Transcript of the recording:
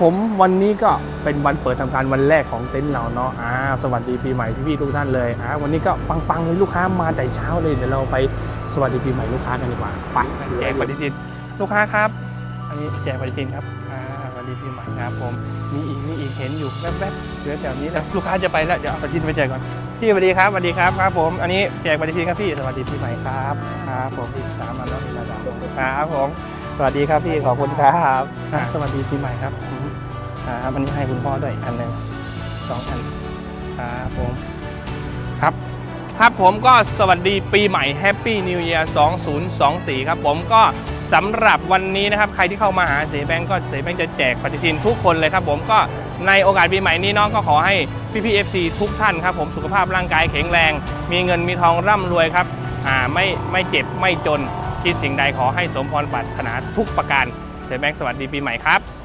ผมวันนี้ก็เป็นวันเปิดทำการวันแรกของเต็นท์เราเนาะอ่าสวัสดีปีใหม่พี่ๆทุกท่านเลยอ่าวันนี้ก็ปังๆเลยลูกค้ามาแต่เช้าเลยเดี๋ยวเราไปสวัสดีปีใหม่ลูกค้ากันดีกว่าไปแจกปฏิทินลูกค้าครับ อันนี้แจกปฏิทินครับอ่าสวัสดีปีใหม่ครับผมมีอีกมีอีกเห็นอยู่แวบๆเหลือแถวนี้แล้วลูกค้าจะไปแล้วเดี๋ยวเอาปฏิทินไปแจกก่อนพี่สวัสดีครับสวัสดีครับครับผมอันนี้แจกปฏิทินครับพี่สวัสดีปีใหม่ครับครับผมอีกสามอันแล้วนี่ระดับครับผมสวัสดีครับพี่ขอบคุณครับอ่าสวัสดีปีใหม่ครับอืม ครับอันนี้ให้คุณพ่อด้วยอันหนึ่งสองอันครับผมครับครับผมก็สวัสดีปีใหม่ Happy New Year 2024 ครับผมก็สำหรับวันนี้นะครับ ใครที่เข้ามาหาเสแบงก์ก็เสแบงก์จะแจกปฏิทินทุกคนเลยครับผมก็ในโอกาสปีใหม่นี้น้องก็ขอให้พี่พีเอฟซีทุกท่านครับผมสุขภาพร่างกายแข็งแรง มีเงินมีทองร่ำรวยครับอ่าไม่ไม่เจ็บไม่จนคิดสิ่งใดขอให้สมพรปรารถนาทุกประการเสแบงก์สวัสดีปีใหม่ครับ